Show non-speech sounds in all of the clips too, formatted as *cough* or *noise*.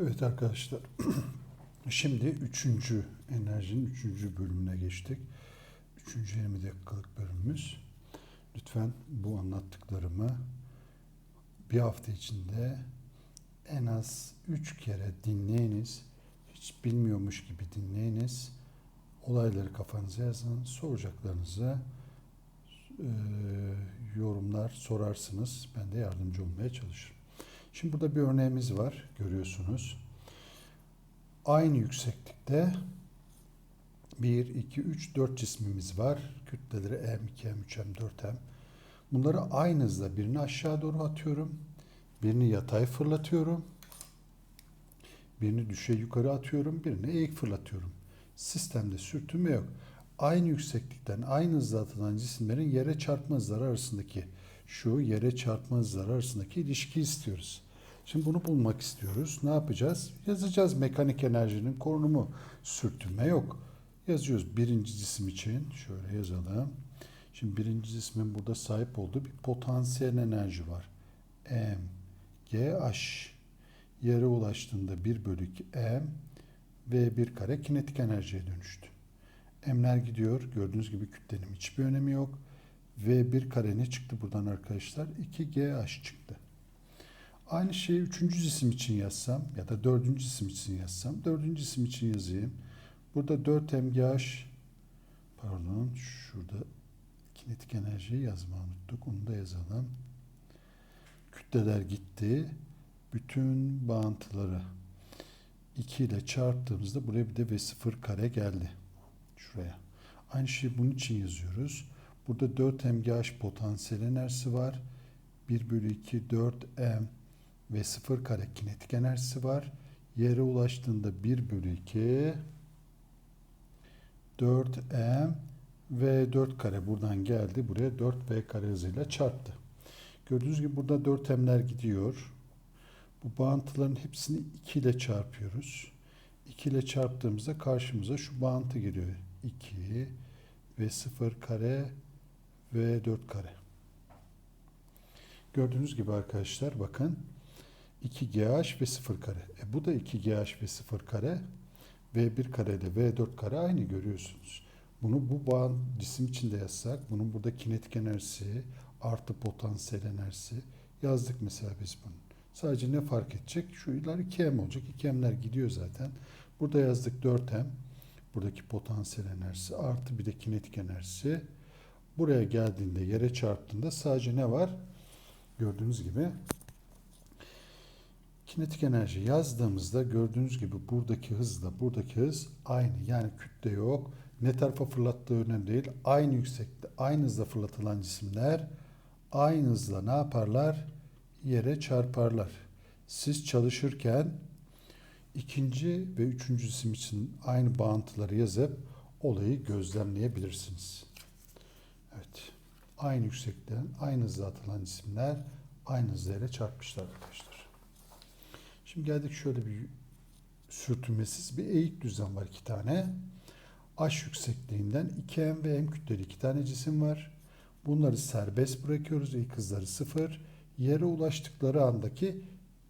Evet arkadaşlar. *clears throat* Şimdi üçüncü enerjinin üçüncü bölümüne geçtik. Üçüncü 20 dakikalık bölümümüz. Lütfen bu anlattıklarımı bir hafta içinde en az üç kere dinleyiniz. Hiç bilmiyormuş gibi dinleyiniz. Olayları kafanıza yazın. Soracaklarınızı e, yorumlar sorarsınız. Ben de yardımcı olmaya çalışırım. Şimdi burada bir örneğimiz var. Görüyorsunuz. Aynı yükseklikte 1, 2, 3, 4 cismimiz var. Kütleleri M, 2M, 3M, 4M. Bunları aynı hızla birini aşağı doğru atıyorum. Birini yatay fırlatıyorum. Birini düşe yukarı atıyorum. Birini eğik fırlatıyorum. Sistemde sürtünme yok. Aynı yükseklikten aynı hızla atılan cisimlerin yere çarpma hızları arasındaki şu yere çarpma hızları arasındaki ilişki istiyoruz. Şimdi bunu bulmak istiyoruz. Ne yapacağız? Yazacağız mekanik enerjinin korunumu. Sürtünme yok. Yazıyoruz birinci cisim için. Şöyle yazalım. Şimdi birinci cismin burada sahip olduğu bir potansiyel enerji var. M, G, H. Yere ulaştığında 1 bölü 2 M v 1 kare kinetik enerjiye dönüştü. M'ler gidiyor. Gördüğünüz gibi kütlenin hiçbir önemi yok. V1 kare ne çıktı buradan arkadaşlar? 2GH çıktı. Aynı şeyi üçüncü cisim için yazsam ya da dördüncü cisim için yazsam. Dördüncü cisim için yazayım. Burada 4 MGH pardon şurada kinetik enerjiyi yazmayı unuttuk. Onu da yazalım. Kütleler gitti. Bütün bağıntıları 2 ile çarptığımızda buraya bir de V0 kare geldi. Şuraya. Aynı şeyi bunun için yazıyoruz. Burada 4 MGH potansiyel enerjisi var. 1 bölü 2 4 M ve 0 kare kinetik enerjisi var. Yere ulaştığında 1 bölü 2 4 M ve 4 kare buradan geldi. Buraya 4 V kare hızıyla çarptı. Gördüğünüz gibi burada 4 M'ler gidiyor. Bu bağıntıların hepsini 2 ile çarpıyoruz. 2 ile çarptığımızda karşımıza şu bağıntı geliyor. 2 ve 0 kare ve 4 kare. Gördüğünüz gibi arkadaşlar bakın 2GH ve 0 kare. E bu da 2GH ve 0 kare. V1 kare ile V4 kare aynı görüyorsunuz. Bunu bu bağ cisim içinde yazsak bunun burada kinetik enerjisi artı potansiyel enerjisi yazdık mesela biz bunu. Sadece ne fark edecek? Şu iler 2M olacak. 2M'ler gidiyor zaten. Burada yazdık 4M. Buradaki potansiyel enerjisi artı bir de kinetik enerjisi. Buraya geldiğinde yere çarptığında sadece ne var? Gördüğünüz gibi kinetik enerji yazdığımızda gördüğünüz gibi buradaki hızla buradaki hız aynı. Yani kütle yok. Ne tarafa fırlattığı önemli değil. Aynı yüksekte, aynı hızla fırlatılan cisimler aynı hızla ne yaparlar? Yere çarparlar. Siz çalışırken ikinci ve üçüncü cisim için aynı bağıntıları yazıp olayı gözlemleyebilirsiniz. Evet. Aynı yüksekten, aynı hızla atılan cisimler aynı hızla çarpmışlar arkadaşlar. Şimdi geldik şöyle bir sürtünmesiz bir eğik düzlem var iki tane. H yüksekliğinden 2M ve M kütleli iki tane cisim var. Bunları serbest bırakıyoruz. İlk hızları sıfır. Yere ulaştıkları andaki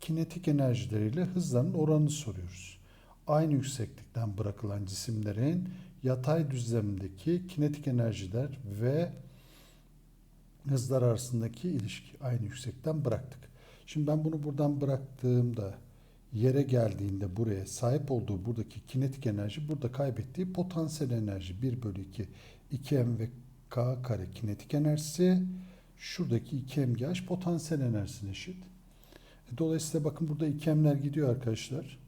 kinetik enerjileriyle hızlarının oranını soruyoruz. Aynı yükseklikten bırakılan cisimlerin yatay düzlemdeki kinetik enerjiler ve hızlar arasındaki ilişki aynı yüksekten bıraktık. Şimdi ben bunu buradan bıraktığımda yere geldiğinde buraya sahip olduğu buradaki kinetik enerji burada kaybettiği potansiyel enerji 1 bölü 2 2m ve k kare kinetik enerjisi şuradaki 2mgh potansiyel enerjisine eşit. E, dolayısıyla bakın burada 2m'ler gidiyor arkadaşlar.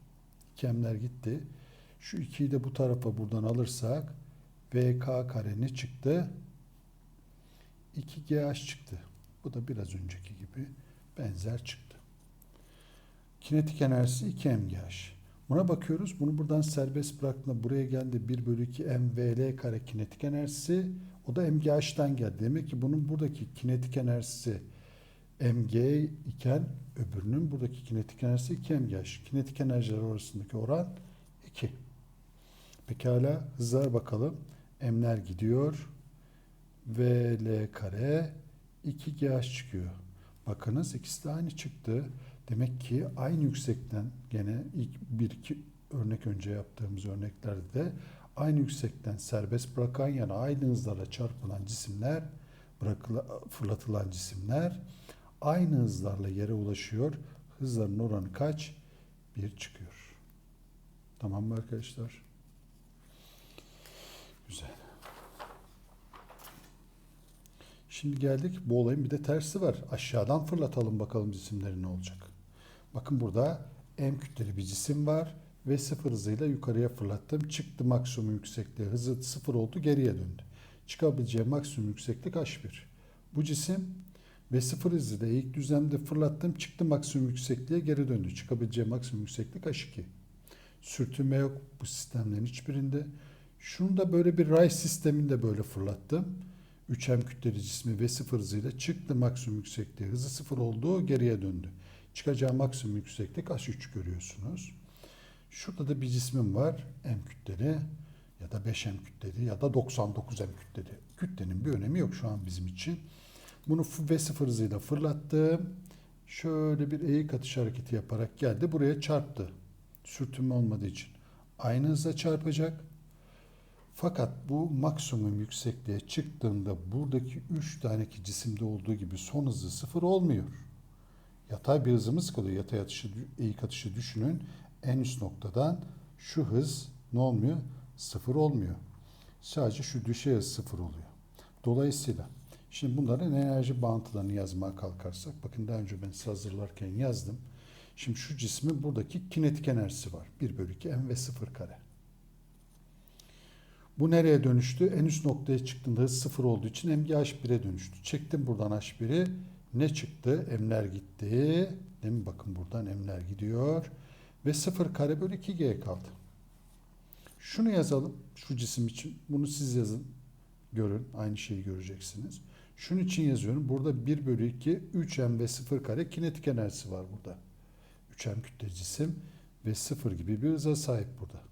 2m'ler gitti. Şu 2'yi de bu tarafa buradan alırsak vk kare ne çıktı? 2GH çıktı. Bu da biraz önceki gibi benzer çıktı. Kinetik enerjisi 2mGH. Buna bakıyoruz. Bunu buradan serbest bıraktığında buraya geldi 1 bölü 2 mvl kare kinetik enerjisi. O da mgh'dan geldi. Demek ki bunun buradaki kinetik enerjisi mg iken öbürünün buradaki kinetik enerjisi 2 mgh. Kinetik enerjiler arasındaki oran 2. Pekala hızlar bakalım. M'ler gidiyor. VL kare 2GH çıkıyor. Bakınız ikisi de aynı çıktı. Demek ki aynı yüksekten gene ilk bir iki örnek önce yaptığımız örneklerde de aynı yüksekten serbest bırakan yani aynı hızlarla çarpılan cisimler bırakıla, fırlatılan cisimler aynı hızlarla yere ulaşıyor. Hızların oranı kaç? Bir çıkıyor. Tamam mı arkadaşlar? Güzel. Şimdi geldik bu olayın bir de tersi var. Aşağıdan fırlatalım bakalım cisimleri ne olacak. Bakın burada M kütleli bir cisim var ve sıfır hızıyla yukarıya fırlattım. Çıktı maksimum yüksekliği. Hızı sıfır oldu geriye döndü. Çıkabileceği maksimum yükseklik H1. Bu cisim ve sıfır hızıyla ilk düzlemde fırlattım. Çıktı maksimum yüksekliğe geri döndü. Çıkabileceği maksimum yükseklik H2. Sürtünme yok bu sistemlerin hiçbirinde. Şunu da böyle bir ray sisteminde böyle fırlattım. 3M kütleli cismi ve sıfır hızıyla çıktı maksimum yüksekliği. Hızı sıfır oldu geriye döndü. Çıkacağı maksimum yükseklik H3 görüyorsunuz. Şurada da bir cismim var. M kütleli ya da 5M kütleli ya da 99M kütleli. Kütlenin bir önemi yok şu an bizim için. Bunu V sıfır hızıyla fırlattım. Şöyle bir eğik atış hareketi yaparak geldi. Buraya çarptı. Sürtünme olmadığı için. Aynı hızla çarpacak. Fakat bu maksimum yüksekliğe çıktığında buradaki 3 taneki cisimde olduğu gibi son hızı sıfır olmuyor. Yatay bir hızımız kalıyor. Yatay atışı, eğik atışı düşünün. En üst noktadan şu hız ne olmuyor? Sıfır olmuyor. Sadece şu düşey hız sıfır oluyor. Dolayısıyla şimdi bunların enerji bağıntılarını yazmaya kalkarsak bakın daha önce ben size hazırlarken yazdım. Şimdi şu cismin buradaki kinetik enerjisi var. 1 bölü 2 m ve 0 kare. Bu nereye dönüştü? En üst noktaya çıktığında hız sıfır olduğu için mg h1'e dönüştü. Çektim buradan h1'i. Ne çıktı? M'ler gitti. Değil mi? Bakın buradan M'ler gidiyor. Ve 0 kare bölü 2G kaldı. Şunu yazalım. Şu cisim için. Bunu siz yazın. Görün. Aynı şeyi göreceksiniz. Şunun için yazıyorum. Burada 1 bölü 2 3M ve 0 kare kinetik enerjisi var burada. 3M kütle cisim ve 0 gibi bir hıza sahip burada.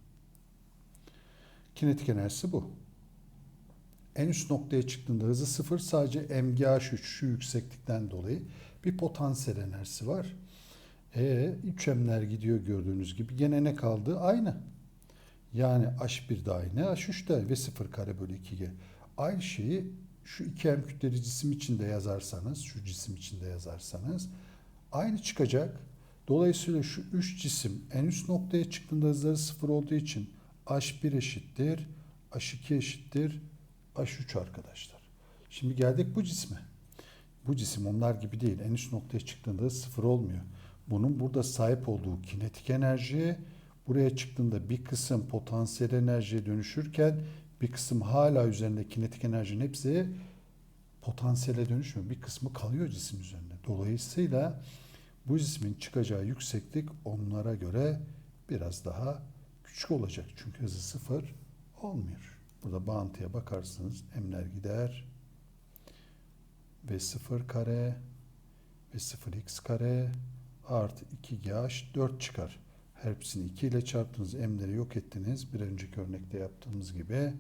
Kinetik enerjisi bu. En üst noktaya çıktığında hızı sıfır sadece mgh3 şu yükseklikten dolayı bir potansiyel enerjisi var. E 3m'ler gidiyor gördüğünüz gibi. Gene ne kaldı? Aynı. Yani h1 de aynı, h3 de ve 0 kare bölü 2g. Aynı şeyi şu 2m kütleli cisim içinde yazarsanız, şu cisim içinde yazarsanız aynı çıkacak. Dolayısıyla şu 3 cisim en üst noktaya çıktığında hızları sıfır olduğu için H1 eşittir, H2 eşittir, H3 arkadaşlar. Şimdi geldik bu cisme. Bu cisim onlar gibi değil. En üst noktaya çıktığında sıfır olmuyor. Bunun burada sahip olduğu kinetik enerji buraya çıktığında bir kısım potansiyel enerjiye dönüşürken bir kısım hala üzerinde kinetik enerjinin hepsi potansiyele dönüşmüyor. Bir kısmı kalıyor cisim üzerinde. Dolayısıyla bu cismin çıkacağı yükseklik onlara göre biraz daha küçük olacak. Çünkü hızı sıfır olmuyor. Burada bağıntıya bakarsınız. M'ler gider. Ve 0 kare ve 0x kare artı 2gh 4 çıkar. Her hepsini 2 ile çarptınız. M'leri yok ettiniz. Bir önceki örnekte yaptığımız gibi.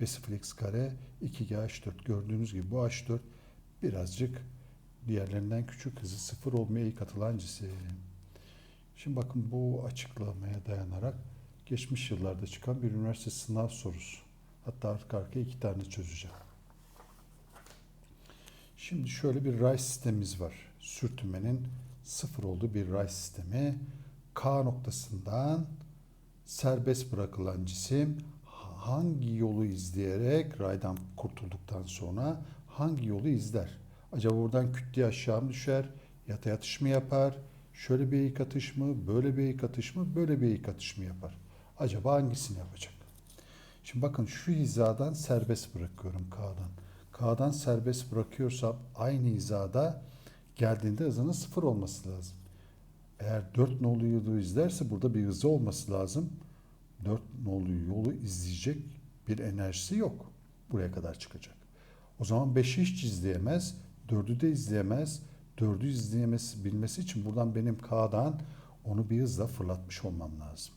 Ve 0x kare 2gh4. Gördüğünüz gibi bu h4 birazcık diğerlerinden küçük hızı sıfır olmaya iyi katılan cisim. Şimdi bakın bu açıklamaya dayanarak geçmiş yıllarda çıkan bir üniversite sınav sorusu. Hatta arka arkaya iki tane çözeceğim. Şimdi şöyle bir ray sistemimiz var. Sürtünmenin sıfır olduğu bir ray sistemi. K noktasından serbest bırakılan cisim hangi yolu izleyerek raydan kurtulduktan sonra hangi yolu izler? Acaba buradan kütle aşağı mı düşer? Yatay atış mı yapar? Şöyle bir eğik atış mı? Böyle bir eğik atış mı? Böyle bir eğik atış mı yapar? Acaba hangisini yapacak? Şimdi bakın şu hizadan serbest bırakıyorum K'dan. K'dan serbest bırakıyorsam aynı hizada geldiğinde hızının sıfır olması lazım. Eğer 4 nolu yolu izlerse burada bir hızı olması lazım. 4 nolu yolu izleyecek bir enerjisi yok. Buraya kadar çıkacak. O zaman 5'i hiç izleyemez. 4'ü de izleyemez. 4'ü izleyemesi bilmesi için buradan benim K'dan onu bir hızla fırlatmış olmam lazım.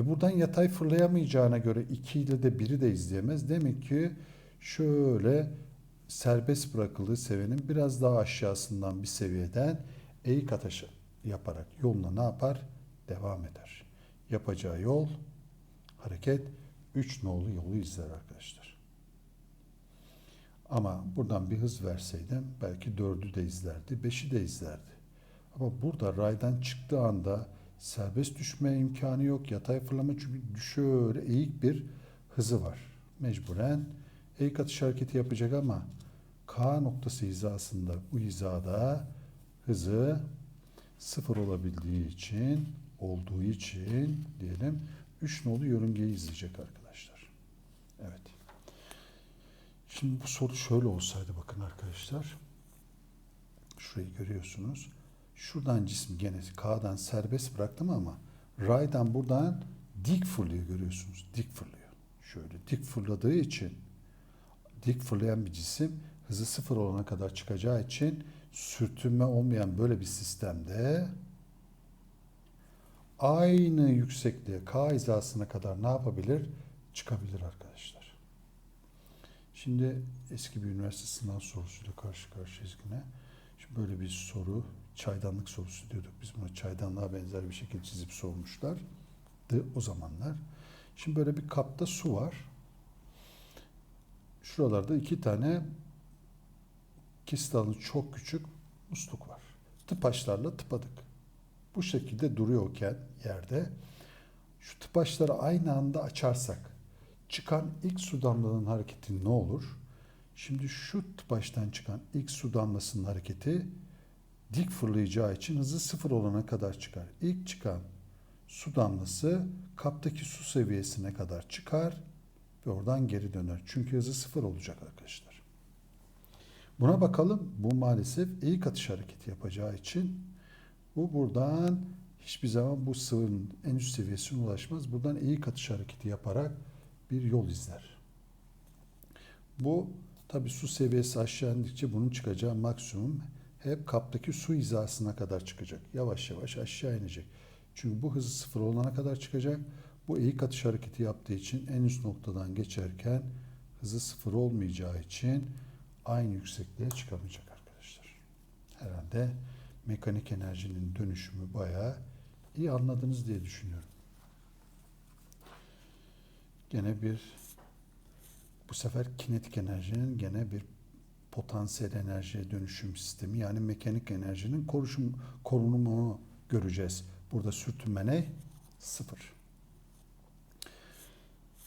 E buradan yatay fırlayamayacağına göre 2 ile de 1'i de izleyemez. Demek ki şöyle serbest bırakıldığı seviyenin biraz daha aşağısından bir seviyeden eğik atış yaparak yoluna ne yapar? Devam eder. Yapacağı yol, hareket 3 nolu yolu izler arkadaşlar. Ama buradan bir hız verseydim belki 4'ü de izlerdi, 5'i de izlerdi. Ama burada raydan çıktığı anda serbest düşme imkanı yok. Yatay fırlama çünkü şöyle eğik bir hızı var. Mecburen eğik atış hareketi yapacak ama K noktası hizasında bu hizada hızı sıfır olabildiği için olduğu için diyelim 3 nolu yörüngeyi izleyecek arkadaşlar. Evet. Şimdi bu soru şöyle olsaydı bakın arkadaşlar. Şurayı görüyorsunuz. Şuradan cisim gene K'dan serbest bıraktım ama raydan buradan dik fırlıyor görüyorsunuz. Dik fırlıyor. Şöyle dik fırladığı için dik fırlayan bir cisim hızı sıfır olana kadar çıkacağı için sürtünme olmayan böyle bir sistemde aynı yüksekliğe K hizasına kadar ne yapabilir? Çıkabilir arkadaşlar. Şimdi eski bir üniversite sınav sorusuyla karşı karşıyayız yine. Şimdi böyle bir soru, çaydanlık sorusu diyorduk. Biz buna çaydanlığa benzer bir şekilde çizip sormuşlardı o zamanlar. Şimdi böyle bir kapta su var. Şuralarda iki tane kesit alanı çok küçük musluk var. Tıpaçlarla tıpadık. Bu şekilde duruyorken yerde şu tıpaçları aynı anda açarsak çıkan ilk su damlanın hareketi ne olur? Şimdi şu tıpaçtan çıkan ilk su damlasının hareketi dik fırlayacağı için hızı sıfır olana kadar çıkar. İlk çıkan su damlası kaptaki su seviyesine kadar çıkar ve oradan geri döner. Çünkü hızı sıfır olacak arkadaşlar. Buna bakalım. Bu maalesef eğik atış hareketi yapacağı için bu buradan hiçbir zaman bu sıvının en üst seviyesine ulaşmaz. Buradan eğik atış hareketi yaparak bir yol izler. Bu tabi su seviyesi aşağı indikçe bunun çıkacağı maksimum hep kaptaki su hizasına kadar çıkacak. Yavaş yavaş aşağı inecek. Çünkü bu hızı sıfır olana kadar çıkacak. Bu eğik atış hareketi yaptığı için en üst noktadan geçerken hızı sıfır olmayacağı için aynı yüksekliğe çıkamayacak arkadaşlar. Herhalde mekanik enerjinin dönüşümü bayağı iyi anladınız diye düşünüyorum. Gene bir bu sefer kinetik enerjinin gene bir potansiyel enerjiye dönüşüm sistemi yani mekanik enerjinin koruşum, korunumunu göreceğiz. Burada sürtünme ne? Sıfır.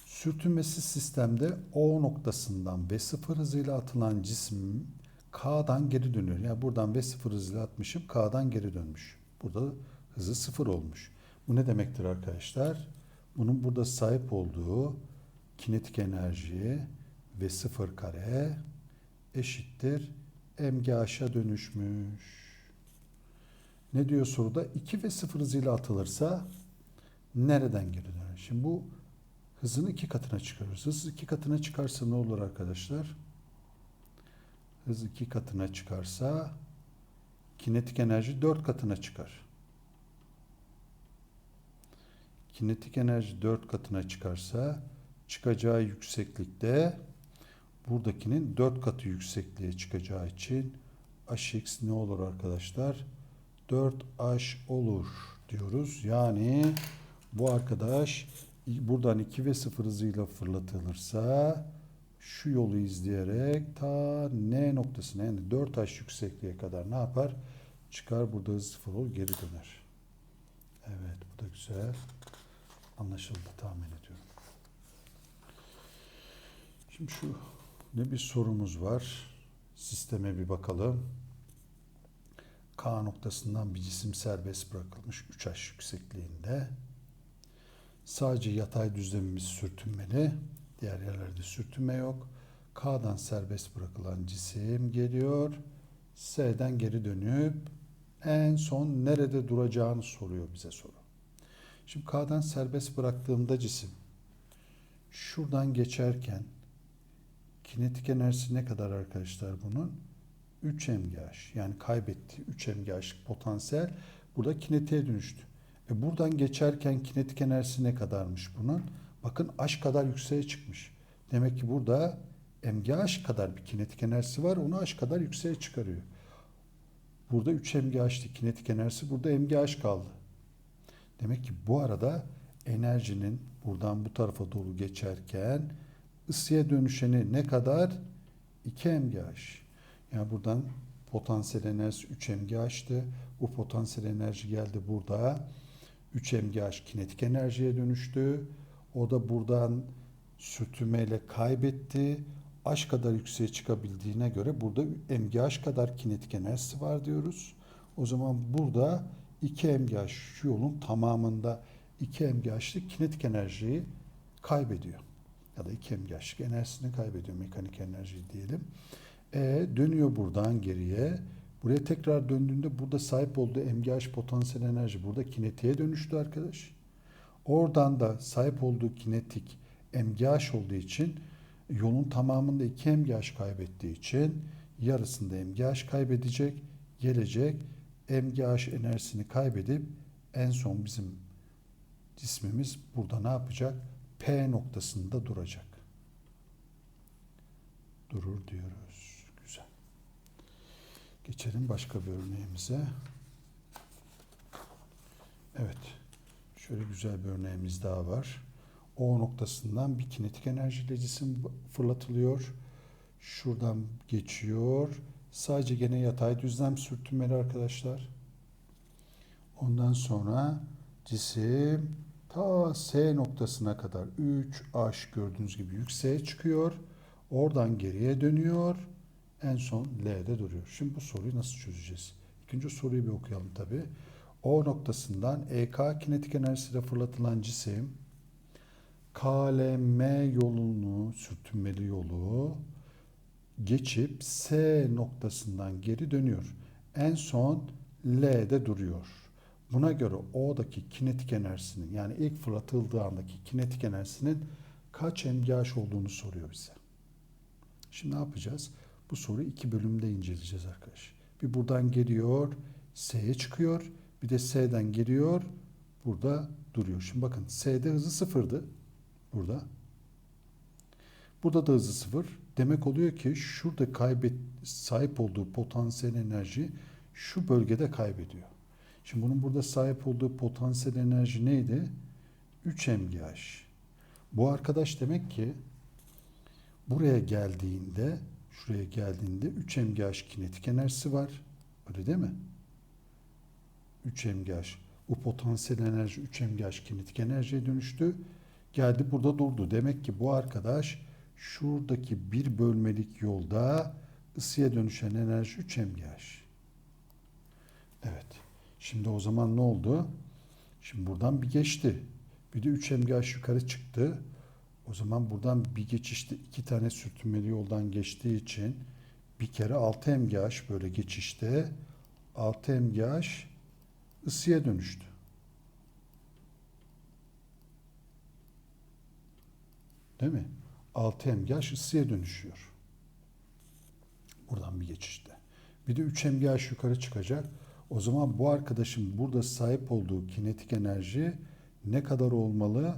Sürtünmesiz sistemde O noktasından V0 hızıyla atılan cisim K'dan geri dönüyor. Yani buradan V0 hızıyla atmışım K'dan geri dönmüş. Burada hızı sıfır olmuş. Bu ne demektir arkadaşlar? Bunun burada sahip olduğu kinetik enerji V0 kare eşittir MGH'a dönüşmüş. Ne diyor soruda? 2 ve 0 hızıyla atılırsa nereden geri döner? Şimdi bu hızını iki katına çıkarırız. Hız iki katına çıkarsa ne olur arkadaşlar? Hız iki katına çıkarsa kinetik enerji dört katına çıkar. Kinetik enerji dört katına çıkarsa çıkacağı yükseklikte buradakinin dört katı yüksekliğe çıkacağı için hx ne olur arkadaşlar? 4h olur diyoruz. Yani bu arkadaş buradan 2 ve 0 hızıyla fırlatılırsa şu yolu izleyerek ta N noktasına yani 4H yüksekliğe kadar ne yapar? Çıkar burada hız 0 olur geri döner. Evet bu da güzel. Anlaşıldı tahmin ediyorum. Şimdi şu ne bir sorumuz var. Sisteme bir bakalım. K noktasından bir cisim serbest bırakılmış 3H yüksekliğinde. Sadece yatay düzlemimiz sürtünmeli. Diğer yerlerde sürtünme yok. K'dan serbest bırakılan cisim geliyor. S'den geri dönüp en son nerede duracağını soruyor bize soru. Şimdi K'dan serbest bıraktığımda cisim şuradan geçerken kinetik enerjisi ne kadar arkadaşlar bunun? 3 mgh yani kaybetti 3 mgh potansiyel burada kinetiğe dönüştü. E buradan geçerken kinetik enerjisi ne kadarmış bunun? Bakın h kadar yükseğe çıkmış. Demek ki burada mgh kadar bir kinetik enerjisi var. Onu h kadar yükseğe çıkarıyor. Burada 3 MGH'ti kinetik enerjisi. Burada MGH kaldı. Demek ki bu arada enerjinin buradan bu tarafa doğru geçerken ısıya dönüşeni ne kadar? 2 MGH. Yani buradan potansiyel enerjisi 3 MGH'tı. Bu potansiyel enerji geldi burada. 3 MGH kinetik enerjiye dönüştü. O da buradan sürtünmeyle kaybetti. H kadar yükseğe çıkabildiğine göre burada MGH kadar kinetik enerjisi var diyoruz. O zaman burada 2 MGH şu yolun tamamında 2 MGH'lık kinetik enerjiyi kaybediyor. Ya da 2 MGH'lık enerjisini kaybediyor mekanik enerji diyelim. E, dönüyor buradan geriye. Buraya tekrar döndüğünde burada sahip olduğu MGH potansiyel enerji burada kinetiğe dönüştü arkadaş. Oradan da sahip olduğu kinetik MGH olduğu için yolun tamamında 2 MGH kaybettiği için yarısında MGH kaybedecek, gelecek MGH enerjisini kaybedip en son bizim cismimiz burada ne yapacak? P noktasında duracak. Durur diyoruz. Güzel. Geçelim başka bir örneğimize. Evet. Şöyle güzel bir örneğimiz daha var. O noktasından bir kinetik enerjiyle cisim fırlatılıyor. Şuradan geçiyor. Sadece gene yatay düzlem sürtünmeli arkadaşlar. Ondan sonra cisim ta S noktasına kadar 3H gördüğünüz gibi yükseğe çıkıyor. Oradan geriye dönüyor. En son L'de duruyor. Şimdi bu soruyu nasıl çözeceğiz? İkinci soruyu bir okuyalım tabi. O noktasından EK kinetik enerjisiyle fırlatılan cisim KLM yolunu, sürtünmeli yolu geçip S noktasından geri dönüyor. En son L'de duruyor. Buna göre O'daki kinetik enerjisinin yani ilk fırlatıldığı andaki kinetik enerjisinin kaç MGH olduğunu soruyor bize. Şimdi ne yapacağız? Bu soruyu iki bölümde inceleyeceğiz arkadaş. Bir buradan geliyor, S'ye çıkıyor. Bir de S'den geliyor, burada duruyor. Şimdi bakın S'de hızı sıfırdı. Burada. Burada da hızı sıfır. Demek oluyor ki şurada kaybet sahip olduğu potansiyel enerji şu bölgede kaybediyor. Şimdi bunun burada sahip olduğu potansiyel enerji neydi? 3 MGH. Bu arkadaş demek ki buraya geldiğinde şuraya geldiğinde 3 MGH kinetik enerjisi var. Öyle değil mi? 3 MGH. Bu potansiyel enerji 3 MGH kinetik enerjiye dönüştü. Geldi burada durdu. Demek ki bu arkadaş şuradaki bir bölmelik yolda ısıya dönüşen enerji 3 MGH. Evet. Şimdi o zaman ne oldu? Şimdi buradan bir geçti. Bir de 3 MGH yukarı çıktı. O zaman buradan bir geçişte iki tane sürtünmeli yoldan geçtiği için bir kere 6 MGH böyle geçişte 6 MGH ısıya dönüştü. Değil mi? 6 MGH ısıya dönüşüyor. Buradan bir geçişte. Bir de 3 MGH yukarı çıkacak. O zaman bu arkadaşın burada sahip olduğu kinetik enerji ne kadar olmalı?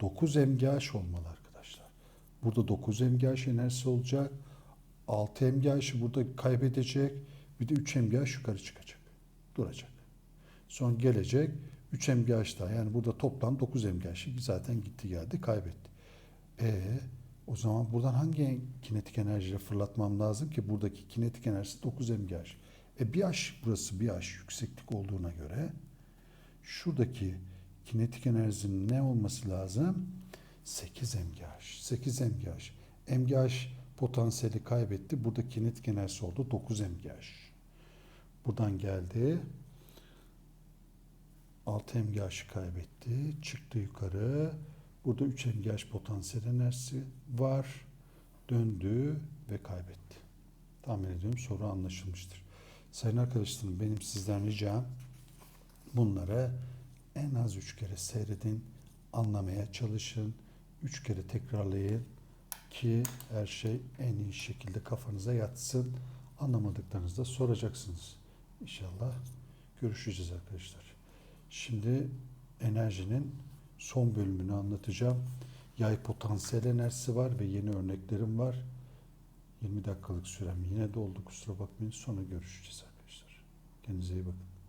9 MGH olmalı arkadaşlar. Burada 9 MGH enerjisi olacak. 6 MGH'ı burada kaybedecek. Bir de 3 MGH yukarı çıkacak. Duracak. Son gelecek 3 MGH daha. Yani burada toplam 9 MGH zaten gitti geldi kaybetti. E o zaman buradan hangi kinetik enerjiyle fırlatmam lazım ki buradaki kinetik enerjisi 9 MGH. E bir H burası bir H yükseklik olduğuna göre şuradaki kinetik enerjinin ne olması lazım? 8 MGH. 8 MGH. MGH potansiyeli kaybetti. Burada kinetik enerjisi oldu 9 MGH. Buradan geldi. 6 MGH'ı kaybetti. Çıktı yukarı. Burada 3 MGH potansiyel enerjisi var. Döndü ve kaybetti. Tahmin ediyorum soru anlaşılmıştır. Sayın arkadaşlarım benim sizden ricam bunları en az 3 kere seyredin, anlamaya çalışın, 3 kere tekrarlayın ki her şey en iyi şekilde kafanıza yatsın. Anlamadıklarınızda soracaksınız. İnşallah görüşeceğiz arkadaşlar. Şimdi enerjinin son bölümünü anlatacağım. Yay potansiyel enerjisi var ve yeni örneklerim var. 20 dakikalık sürem yine doldu kusura bakmayın. Sonra görüşeceğiz arkadaşlar. Kendinize iyi bakın.